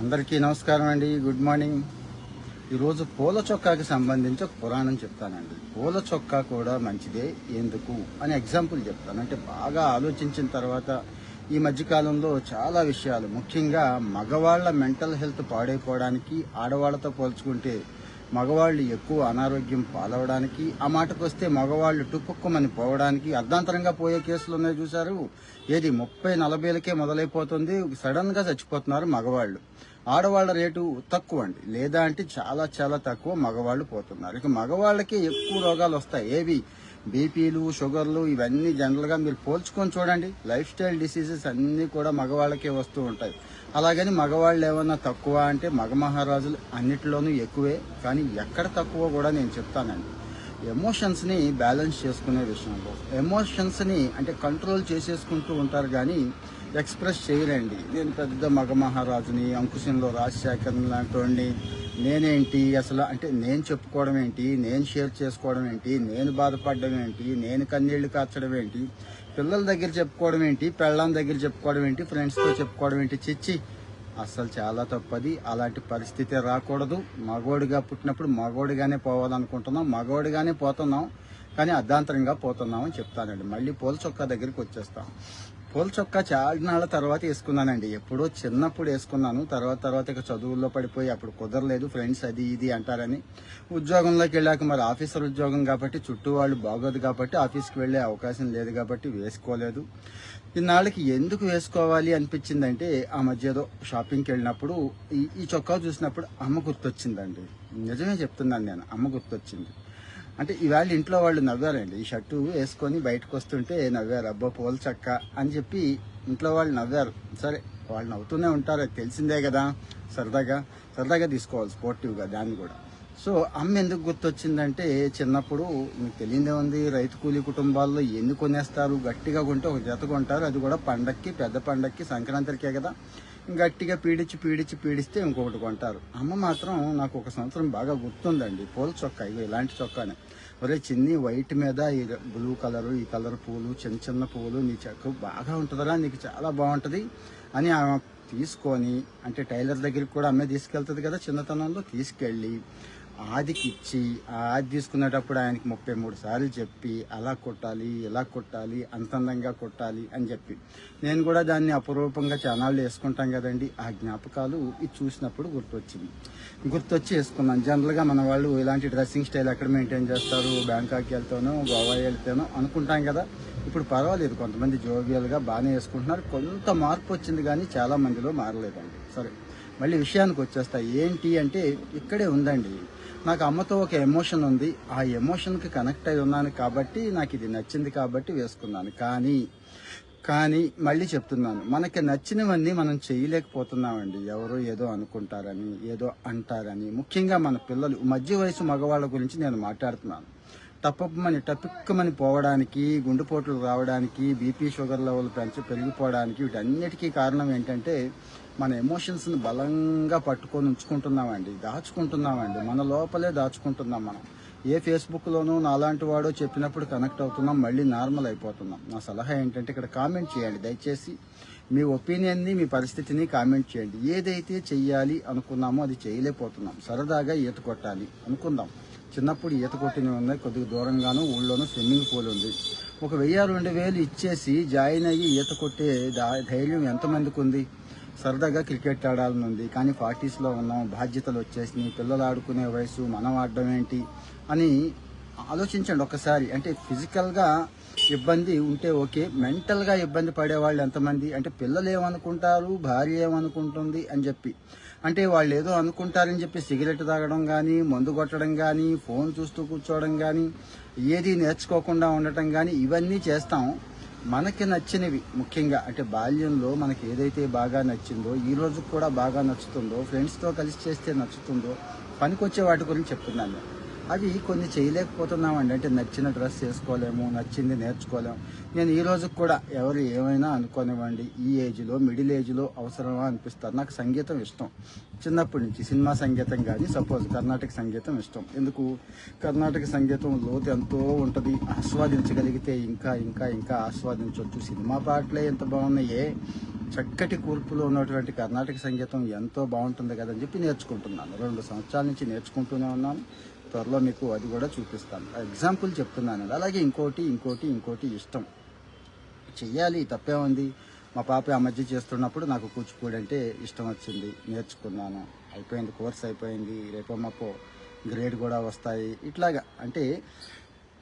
అందరికీ నమస్కారం అండి. Good morning. ఈరోజు పూల చొక్కాకి సంబంధించి ఒక పురాణం చెప్తానండి. పూల చొక్కా కూడా మంచిదే. ఎందుకు? అని ఎగ్జాంపుల్ చెప్తాను. అంటే బాగా ఆలోచించిన తర్వాత ఈ మధ్యకాలంలో చాలా విషయాలు. ముఖ్యంగా మగవాళ్ళ మెంటల్ హెల్త్ పాడైపోవడానికి ఆడవాళ్ళతో పోల్చుకుంటే మగవాళ్ళు ఎక్కువ అనారోగ్యం పాలవడానికి ఆ మాటకు వస్తే మగవాళ్ళు టుపుక్కుమని పోవడానికి అర్ధాంతరంగా పోయే కేసులు ఉన్నాయి చూశారు. ఏది ముప్పై నలభైలకే మొదలైపోతుంది సడన్గా చచ్చిపోతున్నారు మగవాళ్ళు. ఆడవాళ్ళ రేటు తక్కువ అండి లేదా అంటే చాలా చాలా తక్కువ మగవాళ్ళు పోతున్నారు. ఇక మగవాళ్ళకి ఎక్కువ రోగాలు వస్తాయి. ఏవి? బీపీలు షుగర్లు ఇవన్నీ జనరల్గా మీరు పోల్చుకొని చూడండి. లైఫ్ స్టైల్ డిసీజెస్ అన్నీ కూడా మగవాళ్ళకే వస్తూ ఉంటాయి. అలాగని మగవాళ్ళు ఏమన్నా తక్కువ అంటే మగ మహారాజులు అన్నిటిలోనూ ఎక్కువే కానీ ఎక్కడ తక్కువ కూడా నేను చెప్తానండి. ఎమోషన్స్ని బ్యాలెన్స్ చేసుకునే విషయంలో ఎమోషన్స్ని అంటే కంట్రోల్ చేసేసుకుంటూ ఉంటారు కానీ ఎక్స్ప్రెస్ చేయరండి. నేను పెద్ద మగ మహారాజుని అంకుశంలో రాజశేఖర్ లాంటి నేనేంటి అసలు అంటే నేను చెప్పుకోవడం ఏంటి నేను షేర్ చేసుకోవడం ఏంటి నేను బాధపడడం ఏంటి నేను కన్నీళ్ళు కార్చడం ఏంటి పిల్లల దగ్గర చెప్పుకోవడం ఏంటి పెళ్ళాం దగ్గర చెప్పుకోవడం ఏంటి ఫ్రెండ్స్తో చెప్పుకోవడం ఏంటి చిచ్చి. అసలు చాలా తప్పది. అలాంటి పరిస్థితి రాకూడదు. మగోడిగా పుట్టినప్పుడు మగోడిగానే పోవాలనుకుంటున్నాం. మగోడిగానే పోతున్నాం. కానీ అర్ధాంతరంగా పోతున్నాం అని చెప్తానండి. మళ్ళీ పూల చొక్కా దగ్గరికి వచ్చేస్తాం. పూల చొక్కా చాలా నాళ్ళ తర్వాత వేసుకున్నానండి. ఎప్పుడో చిన్నప్పుడు వేసుకున్నాను. తర్వాత తర్వాత ఇక చదువుల్లో పడిపోయి అప్పుడు కుదరలేదు. ఫ్రెండ్స్ అది ఇది అంటారని. ఉద్యోగంలోకి వెళ్ళాక మరి ఆఫీసర్ ఉద్యోగం కాబట్టి చుట్టూ వాళ్ళు బాగోదు కాబట్టి ఆఫీస్కి వెళ్ళే అవకాశం లేదు కాబట్టి వేసుకోలేదు. ఇన్నాళ్ళకి ఎందుకు వేసుకోవాలి అనిపించిందంటే ఆ మధ్య ఏదో షాపింగ్కి వెళ్ళినప్పుడు ఈ ఈ చొక్కా చూసినప్పుడు అమ్మ గుర్తొచ్చిందండి. నిజమే చెప్తున్నాను నేను అమ్మ గుర్తొచ్చింది. అంటే ఇవాళ ఇంట్లో వాళ్ళు నవ్వారండి. ఈ షర్టు వేసుకొని బయటకు వస్తుంటే నవ్వారు అబ్బా పోల్ చక్క అని చెప్పి ఇంట్లో వాళ్ళు నవ్వారు. సరే వాళ్ళు నవ్వుతూనే ఉంటారు అది తెలిసిందే కదా. సరదాగా సరదాగా తీసుకోవాలి స్పోర్టివ్గా దాన్ని కూడా. సో అమ్మ ఎందుకు గుర్తొచ్చిందంటే చిన్నప్పుడు మీకు తెలియదే ఉంది రైతు కూలీ కుటుంబాల్లో ఎన్ని కొనేస్తారు గట్టిగా కొంటే ఒక జత కొంటారు అది కూడా పండక్కి పెద్ద పండక్కి సంక్రాంతికే కదా. గట్టిగా పీడించి పీడించి పీడిస్తే ఇంకొకటి కొంటారు. అమ్మ మాత్రం నాకు ఒక సంవత్సరం బాగా గుర్తుందండి. పూల చొక్కా ఇవి ఇలాంటి చొక్కానే. ఒరే చిన్ని వైట్ మీద ఈ బ్లూ కలరు ఈ కలర్ పూలు చిన్న చిన్న పూలు నీ చెక్క బాగా ఉంటుందిరా నీకు చాలా బాగుంటుంది అని ఆమె తీసుకొని అంటే టైలర్ దగ్గరికి కూడా అమ్మే తీసుకెళ్తుంది కదా చిన్నతనంలో తీసుకెళ్ళి ఆదికి ఇచ్చి ఆ ఆది తీసుకునేటప్పుడు ఆయనకి ముప్పై మూడు సార్లు చెప్పి అలా కొట్టాలి ఇలా కొట్టాలి అంత అందంగా కొట్టాలి అని చెప్పి. నేను కూడా దాన్ని అపురూపంగా ఛానళ్ళు వేసుకుంటాం కదండి. ఆ జ్ఞాపకాలు ఇది చూసినప్పుడు గుర్తొచ్చింది. గుర్తొచ్చి వేసుకున్నాను. జనరల్గా మన వాళ్ళు ఇలాంటి డ్రెస్సింగ్ స్టైల్ ఎక్కడ మెయింటైన్ చేస్తారు? బ్యాంకాక్ వెళ్తానో గోవా వెళ్తానో అనుకుంటాం కదా. ఇప్పుడు పర్వాలేదు. కొంతమంది జోవియల్గా బాగానే వేసుకుంటున్నారు. కొంత మార్పు వచ్చింది కానీ చాలా మందిలో మారలేదండి. సరే. మళ్ళీ విషయానికి వచ్చేస్తా. ఏంటి అంటే ఇక్కడే ఉందండి. నాకు అమ్మతో ఒక ఎమోషన్ ఉంది. ఆ ఎమోషన్కి కనెక్ట్ అయి ఉన్నాను కాబట్టి నాకు ఇది నచ్చింది కాబట్టి వేసుకున్నాను. కానీ కానీ మళ్ళీ చెప్తున్నాను. మనకి నచ్చినవన్నీ మనం చేయలేకపోతున్నామండి. ఎవరో ఏదో అనుకుంటారని ఏదో అంటారని. ముఖ్యంగా మన పిల్లలు మధ్య వయసు మగవాళ్ళ గురించి నేను మాట్లాడుతున్నాను. తప్పమని టపిక్కమని పోవడానికి గుండెపోట్లు రావడానికి బీపీ షుగర్ లెవెల్ పెంచి పెరిగిపోవడానికి వీటన్నిటికీ కారణం ఏంటంటే మన ఎమోషన్స్ని బలంగా పట్టుకొని ఉంచుకుంటున్నామండి. దాచుకుంటున్నామండి. మన లోపలే దాచుకుంటున్నాం మనం. ఏ ఫేస్బుక్లోనూ నాలాంటి వాడో చెప్పినప్పుడు కనెక్ట్ అవుతున్నాం మళ్ళీ నార్మల్ అయిపోతున్నాం. నా సలహా ఏంటంటే ఇక్కడ కామెంట్ చేయండి. దయచేసి మీ ఒపీనియన్ని మీ పరిస్థితిని కామెంట్ చేయండి. ఏదైతే చెయ్యాలి అనుకున్నామో అది చేయలేకపోతున్నాం. సరదాగా ఈత కొట్టాలి అనుకుందాం. చిన్నప్పుడు ఈత కొట్టిన ఉన్నాయి. కొద్దిగా దూరంగాను ఊళ్ళోనూ స్విమ్మింగ్ పూల్ ఉంది. ఒక వెయ్యి రెండు వేలు ఇచ్చేసి జాయిన్ అయ్యి ఈత కొట్టే ధైర్యం ఎంతమందికి ఉంది సరదాగా క్రికెట్ ఆడాలని ఉంది కానీ ఫార్టీస్లో ఉన్నాం బాధ్యతలు వచ్చేసినాయి పిల్లలు ఆడుకునే వయసు మనం ఆడడం ఏంటి అని ఆలోచించండి ఒకసారి అంటే ఫిజికల్గా ఇబ్బంది ఉంటే ఓకే మెంటల్గా ఇబ్బంది పడే వాళ్ళు ఎంతమంది? అంటే పిల్లలు ఏమనుకుంటారు భార్య ఏమనుకుంటుంది అని చెప్పి. అంటే వాళ్ళు ఏదో అనుకుంటారని చెప్పి సిగరెట్ తాగడం కానీ మందు కొట్టడం కానీ ఫోన్ చూస్తూ కూర్చోవడం కానీ ఏది నేర్చుకోకుండా ఉండటం కానీ ఇవన్నీ చేస్తాం. మనకి నచ్చినవి ముఖ్యంగా అంటే బాల్యంలో మనకి ఏదైతే బాగా నచ్చిందో ఈ రోజు కూడా బాగా నచ్చుతుందో ఫ్రెండ్స్తో కలిసి చేస్తే నచ్చుతుందో పనికొచ్చే వాటి గురించి చెప్తున్నాను నేను. అవి కొన్ని చేయలేకపోతున్నామండి. అంటే నచ్చిన డ్రెస్ చేసుకోలేము నచ్చింది నేర్చుకోలేము. నేను ఈ రోజు కూడా ఎవరు ఏమైనా అనుకోనివ్వండి. ఈ ఏజ్లో మిడిల్ ఏజ్లో అవసరమా అనిపిస్తారు. నాకు సంగీతం ఇష్టం. చిన్నప్పటి నుంచి సినిమా సంగీతం కానీ సపోజ్ కర్ణాటక సంగీతం ఇష్టం. ఎందుకు? కర్ణాటక సంగీతం లోతు ఎంతో ఉంటుంది. ఆస్వాదించగలిగితే ఇంకా ఇంకా ఇంకా ఆస్వాదించవచ్చు సినిమా పాటలే ఎంత బాగున్నాయే. చక్కటి కూర్పులో ఉన్నటువంటి కర్ణాటక సంగీతం ఎంతో బాగుంటుంది కదని చెప్పి నేర్చుకుంటున్నాను. రెండు సంవత్సరాల నుంచి నేర్చుకుంటూనే ఉన్నాను. త్వరలో మీకు అది కూడా చూపిస్తాను. ఎగ్జాంపుల్ చెప్తున్నాను అలాగే ఇంకోటి ఇంకోటి ఇంకోటి ఇష్టం. చెయ్యాలి తప్పే ఉంది. మా పాప ఆ మధ్య చేస్తున్నప్పుడు నాకు కూచిపూడి అంటే ఇష్టం వచ్చింది. నేర్చుకున్నాను. అయిపోయింది కోర్స్ అయిపోయింది. రేపో మాకో గ్రేడ్ కూడా వస్తాయి. ఇట్లాగా. అంటే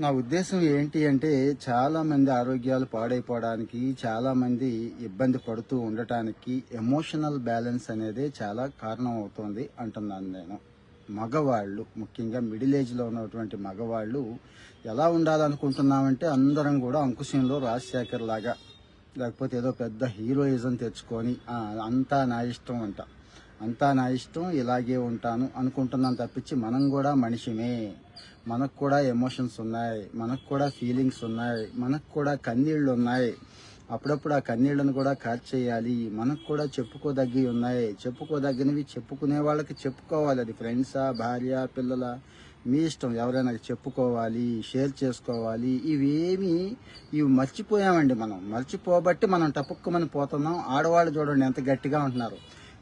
నా ఉద్దేశం ఏంటి అంటే చాలామంది ఆరోగ్యాలు పాడైపోవడానికి చాలామంది ఇబ్బంది పడుతూ ఉండటానికి ఎమోషనల్ బ్యాలెన్స్ అనేది చాలా కారణం అవుతుంది అంటున్నాను నేను. మగవాళ్ళు ముఖ్యంగా మిడిల్ ఏజ్లో ఉన్నటువంటి మగవాళ్ళు ఎలా ఉండాలనుకుంటున్నామంటే అందరం కూడా అంకుశంలో రాజశేఖర్ లాగా లేకపోతే ఏదో పెద్ద హీరోయిజం తెచ్చుకొని అంతా నా ఇష్టం అంట. అంతా నా ఇష్టం ఇలాగే ఉంటాను అనుకుంటున్నాను తప్పించి మనం కూడా మనిషిమే. మనకు కూడా ఎమోషన్స్ ఉన్నాయి మనకు కూడా ఫీలింగ్స్ ఉన్నాయి మనకు కూడా కన్నీళ్ళు ఉన్నాయి. అప్పుడప్పుడు ఆ కన్నీళ్ళను కూడా కార్చేయాలి. మనకు కూడా చెప్పుకోదగ్గి ఉన్నాయి. చెప్పుకోదగినవి చెప్పుకునే వాళ్ళకి చెప్పుకోవాలి. అది ఫ్రెండ్సా భార్య పిల్లల? మీ ఇష్టం. ఎవరైనా చెప్పుకోవాలి షేర్ చేసుకోవాలి. ఇవేమి ఇవి మర్చిపోయామండి మనం. మర్చిపోబట్టి మనం టపుక్కుమని పోతున్నాం. ఆడవాళ్ళు చూడండి ఎంత గట్టిగా ఉంటున్నారు.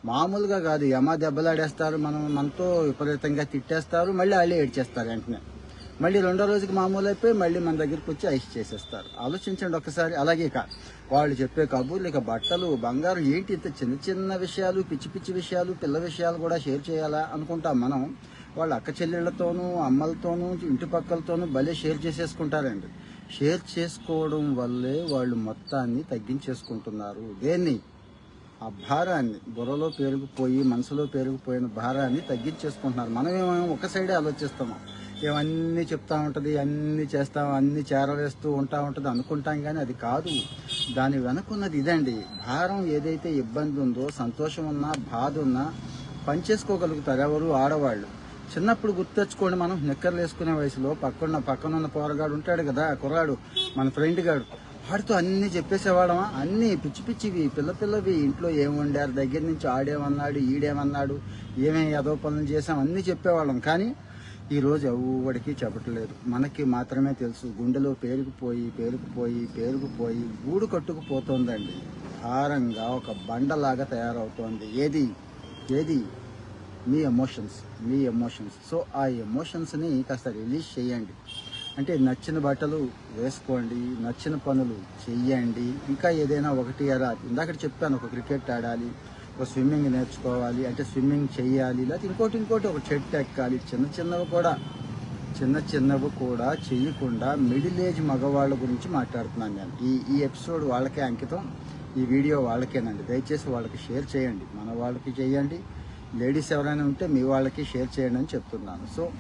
మామూలుగా కాదు. యమ దెబ్బలాడేస్తారు మనం మనతో విపరీతంగా తిట్టేస్తారు మళ్ళీ వాళ్ళే ఏడ్చేస్తారు వెంటనే. మళ్ళీ రెండో రోజుకి మామూలు అయిపోయి మళ్ళీ మన దగ్గరికి వచ్చి ఐస్ చేసేస్తారు. ఆలోచించండి ఒకసారి. అలాగే ఇక వాళ్ళు చెప్పే కబుర్లు ఇక బట్టలు బంగారం ఏంటి ఇంత చిన్న చిన్న విషయాలు పిచ్చి పిచ్చి విషయాలు పిల్ల విషయాలు కూడా షేర్ చేయాలా అనుకుంటాం మనం. వాళ్ళ అక్క చెల్లెళ్ళతోనూ అమ్మలతోనూ ఇంటి పక్కలతోనూ భలే షేర్ చేసేసుకుంటారండి. షేర్ చేసుకోవడం వల్లే వాళ్ళు మొత్తాన్ని తగ్గించేసుకుంటున్నారు. దేన్ని? ఆ భారాన్ని. బుర్రలో పేరుకుపోయి మనసులో పేరుకుపోయిన భారాన్ని తగ్గించేసుకుంటున్నారు. మనమేమో ఒక సైడే ఆలోచిస్తాము ఏమన్నీ చెప్తా ఉంటుంది అన్నీ చేస్తాం అన్నీ చేరవేస్తూ ఉంటా ఉంటుంది అనుకుంటాం కానీ అది కాదు. దాని వెనుకున్నది ఇదండి. భారం ఏదైతే ఇబ్బంది ఉందో సంతోషం ఉన్నా బాధ ఉన్నా పనిచేసుకోగలుగుతారు ఎవరు ఆడవాళ్ళు. చిన్నప్పుడు గుర్తెచ్చుకోండి మనం నిక్కర్లు వేసుకునే వయసులో పక్కన పక్కనున్న పోరగాడు ఉంటాడు కదా కుర్రాడు మన ఫ్రెండ్ గాడు. వాడితో అన్ని చెప్పేసేవాడమా అన్ని పిచ్చి పిచ్చివి పిల్ల పిల్లవి. ఇంట్లో ఏమి వండారు దగ్గర నుంచి ఆడేమన్నాడు ఈడేమన్నాడు? ఏమేమి ఏదో పనులు చేసాం అన్నీ చెప్పేవాళ్ళం. కానీ ఈరోజు ఎవడికి చెప్పట్లేదు. మనకి మాత్రమే తెలుసు. గుండెలో పేరుకుపోయి పేరుకుపోయి పేరుకుపోయి గూడు కట్టుకుపోతోందండి. హారంగా ఒక బండలాగా తయారవుతోంది. ఏది? ఏది? మీ ఎమోషన్స్. మీ ఎమోషన్స్. సో ఆ ఎమోషన్స్ని కాస్త రిలీజ్ చేయండి. అంటే నచ్చిన బట్టలు వేసుకోండి. నచ్చిన పనులు చెయ్యండి. ఇంకా ఏదైనా ఒకటి అలా. ఇందాక చెప్పాను ఒక క్రికెట్ ఆడాలి. స్విమ్మింగ్ నేర్చుకోవాలి అంటే స్విమ్మింగ్ చేయాలి లేకపోతే ఇంకోటి ఇంకోటి ఒక చెట్టు ఎక్కాలి. చిన్న చిన్నవి కూడా చిన్న చిన్నవి కూడా చేయకుండా మిడిల్ ఏజ్ మగవాళ్ళ గురించి మాట్లాడుతున్నాను నేను. ఈ ఈ ఎపిసోడ్ వాళ్ళకే అంకితం ఈ వీడియో వాళ్ళకేనండి. దయచేసి వాళ్ళకి షేర్ చేయండి. మన వాళ్ళకి చేయండి లేడీస్ ఎవరైనా ఉంటే మీ వాళ్ళకి షేర్ చేయండి అని చెప్తున్నాను. సో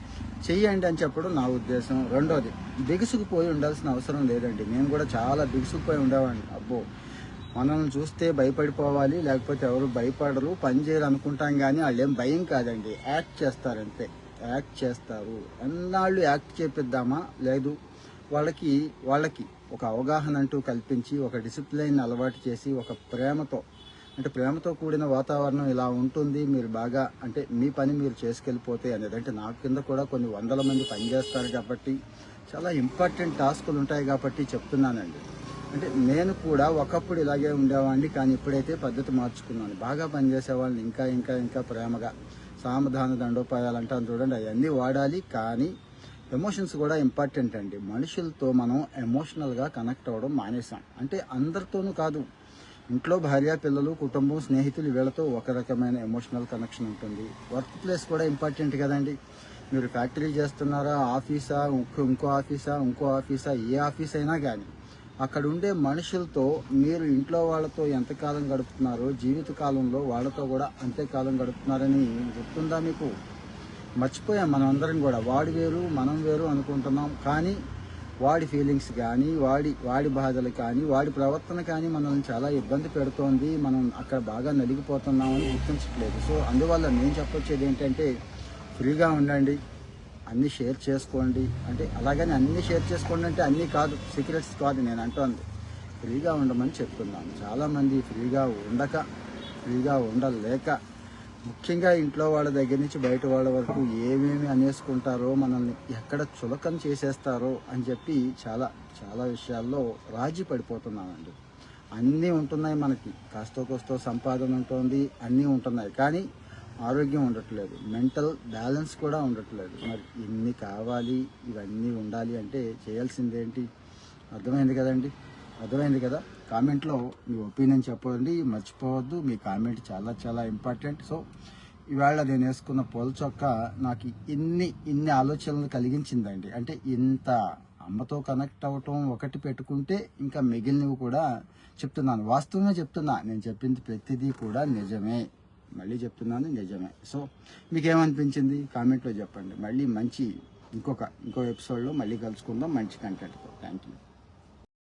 చెయ్యండి అని చెప్పడం నా ఉద్దేశం. రెండోది బిగుసుకుపోయి ఉండాల్సిన అవసరం లేదండి. నేను కూడా చాలా బిగుసుకుపోయి ఉండేవాడిని. అబ్బో మనల్ని చూస్తే భయపడిపోవాలి లేకపోతే ఎవరు భయపడరు. పని చేయాలనుకుంటాం కానీ వాళ్ళు ఏం భయం కాదండి. యాక్ట్ చేస్తారంతే. యాక్ట్ చేస్తారు. ఎన్నాళ్ళు యాక్ట్ చేపిద్దామా? లేదు. వాళ్ళకి వాళ్ళకి ఒక అవగాహన అంటూ కల్పించి ఒక డిసిప్లైన్ అలవాటు చేసి ఒక ప్రేమతో అంటే ప్రేమతో కూడిన వాతావరణం ఇలా ఉంటుంది. మీరు బాగా అంటే మీ పని మీరు చేసుకెళ్ళిపోతే అనేది అంటే నా కింద కూడా కొన్ని వందల మంది పనిచేస్తారు కాబట్టి చాలా ఇంపార్టెంట్ టాస్కులు ఉంటాయి కాబట్టి చెప్తున్నానండి. అంటే నేను కూడా ఒకప్పుడు ఇలాగే ఉండేవాడిని కానీ ఇప్పుడైతే పద్ధతి మార్చుకున్నాను. బాగా పనిచేసే వాళ్ళని ఇంకా ఇంకా ఇంకా ప్రేమగా సామధాన దండోపాయాలు అంటాను చూడండి అవన్నీ వాడాలి. కానీ ఎమోషన్స్ కూడా ఇంపార్టెంట్ అండి. మనుషులతో మనం ఎమోషనల్గా కనెక్ట్ అవ్వడం మానేసాం అంటే అందరితోనూ కాదు. ఇంట్లో భార్య పిల్లలు కుటుంబం స్నేహితులు వీళ్ళతో ఒక రకమైన ఎమోషనల్ కనెక్షన్ ఉంటుంది. వర్క్ ప్లేస్ కూడా ఇంపార్టెంట్ కదండి. మీరు ఫ్యాక్టరీ చేస్తున్నారా? ఆఫీసా? ఇంకో ఇంకో ఆఫీసా? ఇంకో ఆఫీసా? ఏ ఆఫీస్ అయినా కానీ అక్కడ ఉండే మనుషులతో మీరు ఇంట్లో వాళ్ళతో ఎంతకాలం గడుపుతున్నారో జీవిత కాలంలో వాళ్ళతో కూడా అంతేకాలం గడుపుతున్నారని గుర్తుందా మీకు? మర్చిపోయాం మనం అందరం కూడా. వాడి వేరు మనం వేరు అనుకుంటున్నాం. కానీ వాడి ఫీలింగ్స్ కానీ వాడి వాడి బాధలు కానీ వాడి ప్రవర్తన కానీ మనల్ని చాలా ఇబ్బంది పెడుతోంది. మనం అక్కడ బాగా నలిగిపోతున్నామని గుర్తించట్లేదు. సో అందువల్ల నేను చెప్పొచ్చేది ఏంటంటే ఫ్రీగా ఉండండి. అన్నీ షేర్ చేసుకోండి. అంటే అలాగని అన్నీ షేర్ చేసుకోండి అంటే అన్నీ కాదు సీక్రెట్స్ కాదు నేను అంటోంది. ఫ్రీగా ఉండమని చెప్తున్నాను. చాలామంది ఫ్రీగా ఉండక ఫ్రీగా ఉండలేక ముఖ్యంగా ఇంట్లో వాళ్ళ దగ్గర నుంచి బయట వాళ్ళ వరకు ఏమేమి అనేసుకుంటారో మనల్ని ఎక్కడ చులకన చేసేస్తారో అని చెప్పి చాలా చాలా విషయాల్లో రాజీ పడిపోతున్నామండి. అన్నీ ఉంటున్నాయి మనకి. కాస్తో కోస్తో సంపాదన ఉంటుంది అన్నీ ఉంటున్నాయి. కానీ ఆరోగ్యం ఉండట్లేదు. మెంటల్ బ్యాలెన్స్ కూడా ఉండట్లేదు. మరి ఇన్ని కావాలి ఇవన్నీ ఉండాలి అంటే చేయాల్సిందేంటి? అర్థమైంది కదండి? అర్థమైంది కదా? కామెంట్లో మీ ఒపీనియన్ చెప్పండి. మర్చిపోవద్దు. మీ కామెంట్ చాలా చాలా ఇంపార్టెంట్. సో ఇవాళ నేను వేసుకున్న పూల చొక్క నాకు ఇన్ని ఇన్ని ఆలోచనలు కలిగించిందండి. అంటే ఇంత అమ్మతో కనెక్ట్ అవ్వటం ఒకటి పెట్టుకుంటే ఇంకా మిగిలినవి కూడా చెప్తున్నాను. వాస్తవమే చెప్తున్నా. నేను చెప్పింది ప్రతిదీ కూడా నిజమే. మళ్ళీ చెప్తున్నాను నిజమే. సో మీకు ఏమనిపించింది కామెంట్లో చెప్పండి. మళ్ళీ మంచి ఇంకొక ఇంకో ఎపిసోడ్లో మళ్ళీ కలుసుకుందాం. మంచి కంటెంట్తో థ్యాంక్ యూ